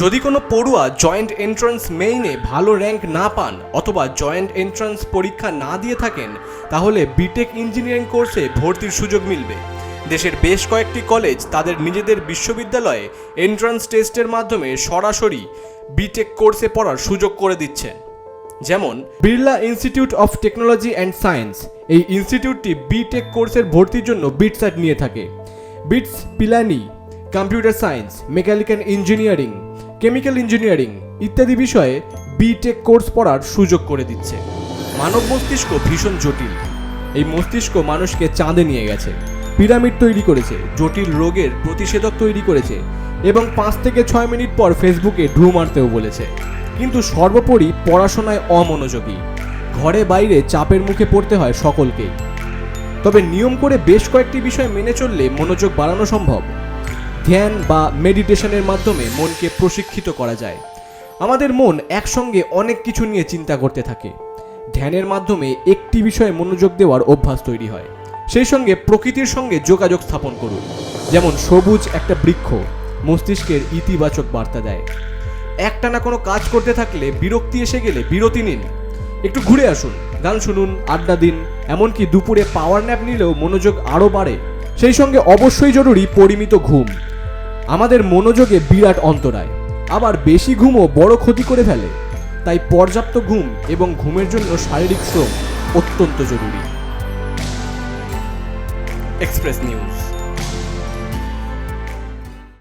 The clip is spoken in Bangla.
যদি কোনো পড়ুয়া জয়েন্ট এন্ট্রান্স মেইনে ভালো র্যাঙ্ক না পান অথবা জয়েন্ট এন্ট্রান্স পরীক্ষা না দিয়ে থাকেন, তাহলে বিটেক ইঞ্জিনিয়ারিং কোর্সে ভর্তির সুযোগ মিলবে। দেশের বেশ কয়েকটি কলেজ তাদের নিজেদের বিশ্ববিদ্যালয়ে এন্ট্রান্স টেস্টের মাধ্যমে সরাসরি বিটেক কোর্সে পড়ার সুযোগ করে দিচ্ছেন। যেমন Birla institute of technology and science এই ইনস্টিটিউটটি বিটেক কোর্সের ভর্তির জন্য বিটস্যাট নিয়ে থাকে। BITS Pilani computer science mechanical engineering chemical engineering ইত্যাদি বিষয়ে বিটেক কোর্স পড়ার সুযোগ করে দিচ্ছে। মানব মস্তিষ্ক ভীষণ জটিল। এই মস্তিষ্ক মানুষকে চাঁদে নিয়ে গেছে। পিরামিড তৈরি করেছে, জটিল রোগের প্রতিষেধক তৈরি করেছে এবং পাঁচ থেকে ছয় মিনিট পর ফেসবুকে ঢু মারতেও বলেছে। কিন্তু সর্বোপরি পড়াশোনায় অমনোযোগী। ঘরে বাইরে চাপের মুখে পড়তে হয় সকলকেই। তবে নিয়ম করে বেশ কয়েকটি বিষয় মেনে চললে মনোযোগ বাড়ানো সম্ভব। ধ্যান বা মেডিটেশনের মাধ্যমে মনকে প্রশিক্ষিত করা যায়। আমাদের মন একসঙ্গে অনেক কিছু নিয়ে চিন্তা করতে থাকে। ধ্যানের মাধ্যমে একটি বিষয়ে মনোযোগ দেওয়ার অভ্যাস তৈরি হয়। সেই সঙ্গে প্রকৃতির সঙ্গে যোগাযোগ স্থাপন করুন। যেমন সবুজ একটা বৃক্ষ, মস্তিষ্কের ইতিবাচক বার্তা দেয়। একটানা কোনো কাজ করতে থাকলে বিরক্তি এসে গেলে বিরতি নিন। একটু ঘুরে আসুন, গান শুনুন, আড্ডা দিন, এমনকি দুপুরে পাওয়ার ন্যাপ নিলেও মনোযোগ আরও বাড়ে। সেই সঙ্গে অবশ্যই জরুরি পরিমিত ঘুম। আমাদের মনোযোগে বিরাট অন্তরায়। আবার বেশি ঘুমও বড় ক্ষতি করে ফেলে। তাই পর্যাপ্ত ঘুম এবং ঘুমের জন্য শারীরিক শ্রম অত্যন্ত জরুরি। Express news.